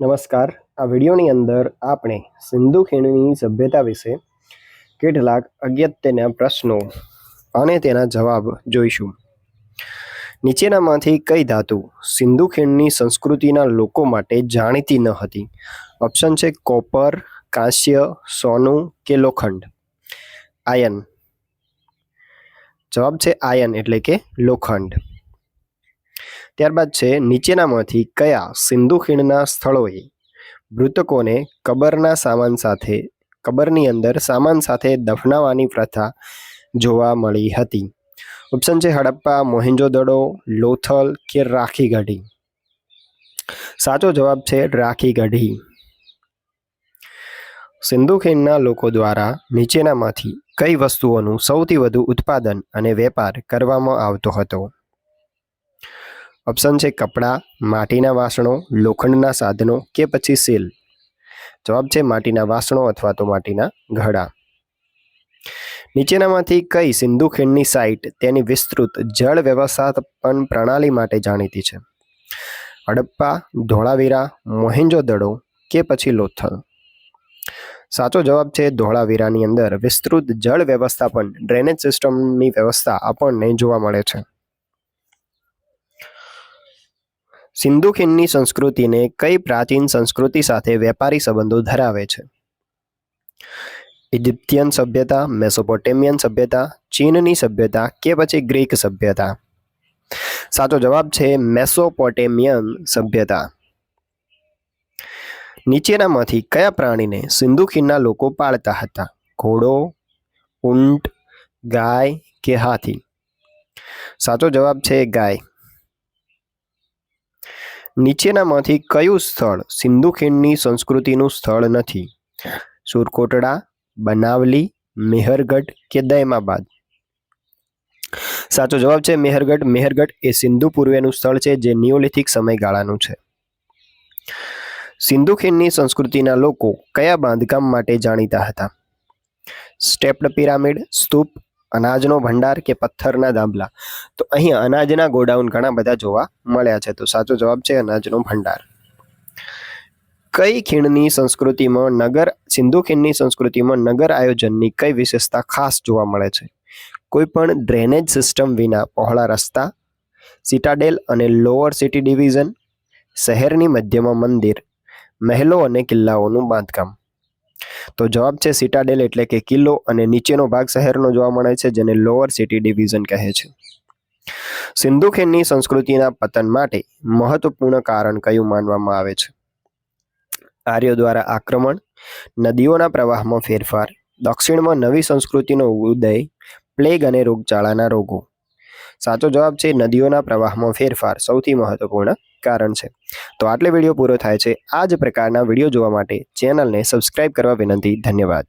નમસ્કાર. આ વિડીયોની અંદર આપણે સિંધુ ખીણની સભ્યતા વિશે કેટલાક અગત્યના પ્રશ્નો અને તેના જવાબ જોઈશું. નીચેનામાંથી કઈ ધાતુ સિંધુ ખીણની સંસ્કૃતિના લોકો માટે જાણીતી ન હતી? ઓપ્શન છે કોપર, કાંસ્ય, સોનું કે લોખંડ. આયન. જવાબ છે આયન એટલે કે લોખંડ. ત્યારબાદ છે, નીચેનામાંથી કયા સિંધુ ખીણના સ્થળોએ મૃતકોને કબરના સામાન સાથે, કબરની અંદર સામાન સાથે દફનાવવાની પ્રથા જોવા મળી હતી? ઓપ્શન છે, હડપ્પા, મોહેન્જોદડો, લોથલ કે રાખી ગઢી સાચો જવાબ છે રાખી ગઢી સિંધુ ખીણના લોકો દ્વારા નીચેનામાંથી કઈ વસ્તુઓનું સૌથી વધુ ઉત્પાદન અને વેપાર કરવામાં આવતો હતો? ઓપ્શન છે કપડાં, માટીના વાસણો, લોખંડના સાધનો કે પછી સીલ. જવાબ છે માટીના વાસણો અથવા તો માટીના ઘડા. નીચેનામાંથી કઈ સિંધુ ખીણની સાઇટ તેની વિસ્તૃત જળ વ્યવસ્થાપન પ્રણાલી માટે જાણીતી છે? હડપ્પા ધોળાવીરા મોહેન્જોદડો કે પછી લોથલ? સાચો જવાબ છે ધોળાવીરાની અંદર વિસ્તૃત જળ વ્યવસ્થાપન ડ્રેનેજ સિસ્ટમની વ્યવસ્થા આપણને જોવા મળે છે. સિંધુ ખીણની સંસ્કૃતિને કઈ પ્રાચીન સંસ્કૃતિ સાથે વેપારી સંબંધો ધરાવે છે? ઇજિપ્તિયન સભ્યતા, મેસોપોટેમિયન સભ્યતા, ચીનની સભ્યતા કે પછી ગ્રીક સભ્યતા? સાચો જવાબ છે મેસોપોટેમિયન સભ્યતા. નીચેનામાંથી કયા પ્રાણીને સિંધુ ખીણના લોકો પાળતા હતા? ઘોડો, ઊંટ, ગાય કે હાથી? સાચો જવાબ છે ગાય. નીચેનામાંથી કયું સ્થળ સિંધુ સંસ્કૃતિનું સ્થળ નથી? સુરકોટડા, બનાવલી, મેહરગઢ કે દૈમાબાદ સાચો જવાબ છે મેહરગઢ. મેહરગઢ એ સિંધુ પૂર્વેનું સ્થળ છે જે નિયોલિથિક સમયગાળાનું છે. સિંધુ ખીણની સંસ્કૃતિના લોકો કયા બાંધકામ માટે જાણીતા હતા? સ્ટેપ્ડ પિરામિડ, સ્તૂપ અનાજનો ભંડાર કે પથ્થરના દાંભલા તો અહીંયા અનાજના ગોડાઉન ઘણા બધા જોવા મળ્યા છે. તો સાચો જવાબ છે અનાજનો ભંડાર. કઈ ખીણની સંસ્કૃતિમાં નગર, સિંધુ ખીણની સંસ્કૃતિમાં નગર આયોજનની કઈ વિશેષતા ખાસ જોવા મળે છે? કોઈ પણ ડ્રેનેજ સિસ્ટમ વિના પહોળા રસ્તા સિટાડેલ અને લોઅર સિટી ડિવિઝન શહેરની મધ્યમાં મંદિર, મહેલો અને કિલ્લાઓનું બાંધકામ. તો જવાબ છે સિટાડેલ એટલે કે કિલ્લો અને નીચેનો ભાગ શહેરનો જોવા મળે છે, જેને લોઅર સિટી ડિવિઝન કહે છે. સિંધુ ખીણની સંસ્કૃતિના પતન માટે મહત્વપૂર્ણ કારણ કયું માનવામાં આવે છે? આર્યો દ્વારા આક્રમણ, નદીઓના પ્રવાહમાં ફેરફાર, દક્ષિણમાં નવી સંસ્કૃતિનો ઉદય પ્લેગ અને રોગચાળાના રોગો. સાચો જવાબ છે નદીઓના પ્રવાહમાં ફેરફાર સૌથી મહત્વપૂર્ણ કારણ છે. તો આટલે વીડિયો પૂરો થાય છે. આ જ પ્રકારના વીડિયો જોવા માટે ચેનલને સબસ્ક્રાઈબ કરવા વિનંતી. ધન્યવાદ.